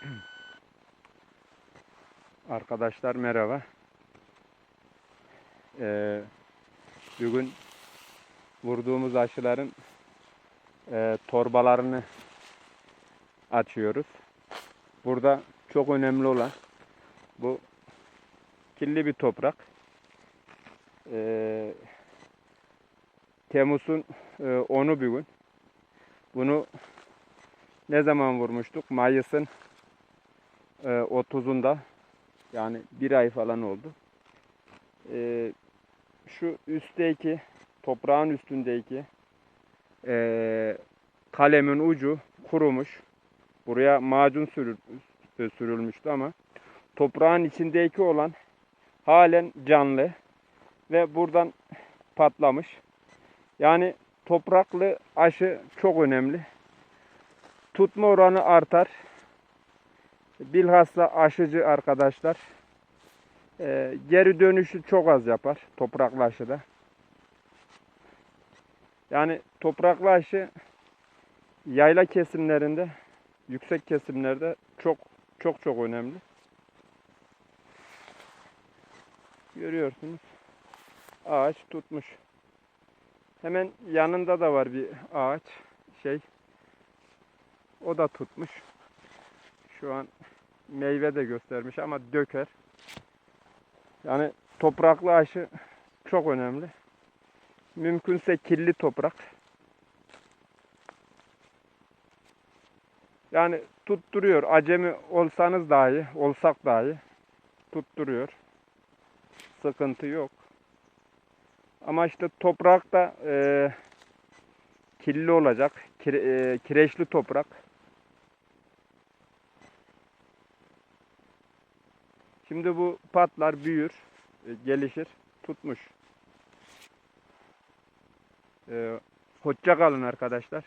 Arkadaşlar merhaba. Ee, bugün vurduğumuz aşıların e, torbalarını açıyoruz. Burada çok önemli olan bu kirli bir toprak. Ee, Temmuz'un e, 10'u bugün. Bunu ne zaman vurmuştuk? Mayıs'ın e, 30'unda yani bir ay falan oldu. E, şu üstteki toprağın üstündeki e, kalemin ucu kurumuş. Buraya macun sürül, sürülmüştü ama toprağın içindeki olan halen canlı ve buradan patlamış. Yani topraklı aşı çok önemli. Tutma oranı artar. Bilhassa aşıcı arkadaşlar e, geri dönüşü çok az yapar topraklı aşıda. Yani topraklı aşı yayla kesimlerinde, yüksek kesimlerde çok çok çok önemli. Görüyorsunuz. Ağaç tutmuş. Hemen yanında da var bir ağaç şey. O da tutmuş. Şu an meyve de göstermiş ama döker. Yani topraklı aşı çok önemli. Mümkünse kirli toprak. Yani tutturuyor. Acemi olsanız dahi, olsak dahi tutturuyor. Sıkıntı yok. Ama işte toprak da e, kirli olacak. Kire- e, kireçli toprak. Şimdi bu patlar büyür, e, gelişir, tutmuş. E, hoşça kalın arkadaşlar.